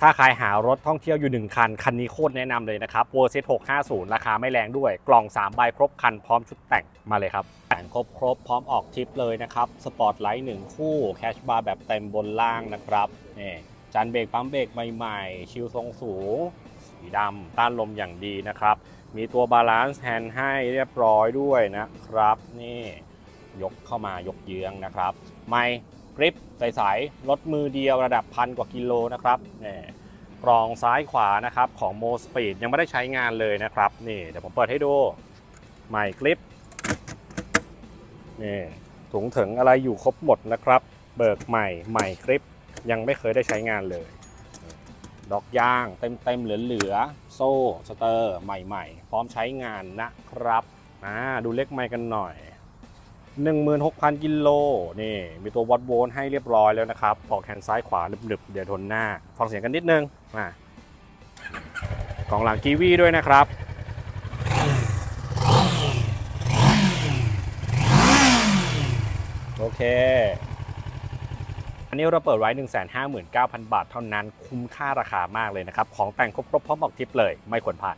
ถ้าใครหารถท่องเที่ยวอยู่ 1 คัน คันนี้โคตรแนะนำเลยนะครับ w o r z 650 ราคาไม่แรงด้วย กล่อง 3 ใบครบคันพร้อมชุดแต่งมาเลยครับ แต่งครบครบพร้อมออกทริปเลยนะครับ สปอร์ตไลท์1คู่ แคชบาร์แบบเต็มบนล่างนะครับนี่จานเบรกปั๊มเบรกใหม่ๆ ชิลทรงสูง สีดำต้านลมอย่างดีนะครับ มีตัวบาลานซ์แฮนด์ให้เรียบร้อยด้วยนะครับ นี่ ยกเข้ามายกเยื้องนะครับไม่กริปใสๆรถมือเดียวระดับพันกว่ากิโลนะครับนี่กรองซ้ายขวานะครับของโมสปีดยังไม่ได้ใช้งานเลยนะครับนี่เดี๋ยวผมเปิดให้ดูใหม่กริปนี่ถุงถึงอะไรอยู่ครบหมดนะครับ เบิกใหม่ใหม่คลิปยังไม่เคยได้ใช้งานเลย ดอกยางเต็มเต็มๆเหลือๆโซ่สเตอร์ใหม่ๆ พร้อมใช้งานนะครับอ่าดูเลขไมค์กันหน่อย 16,000 กิโลนี่ มีตัววัดโวลต์ให้เรียบร้อยแล้วนะครับปอกแขนซ้ายขวาหนึบๆ เดี๋ยวทนหน้า ฟังเสียงกันนิดนึงมากล่องหลังกีวีด้วยนะครับโอเค อันนี้เราเปิดไว้ 159,000 บาทเท่านั้นคุ้มค่าราคามากเลยนะครับ ของแต่งครบพร้อมออกทริปเลย ไม่ควรพลาด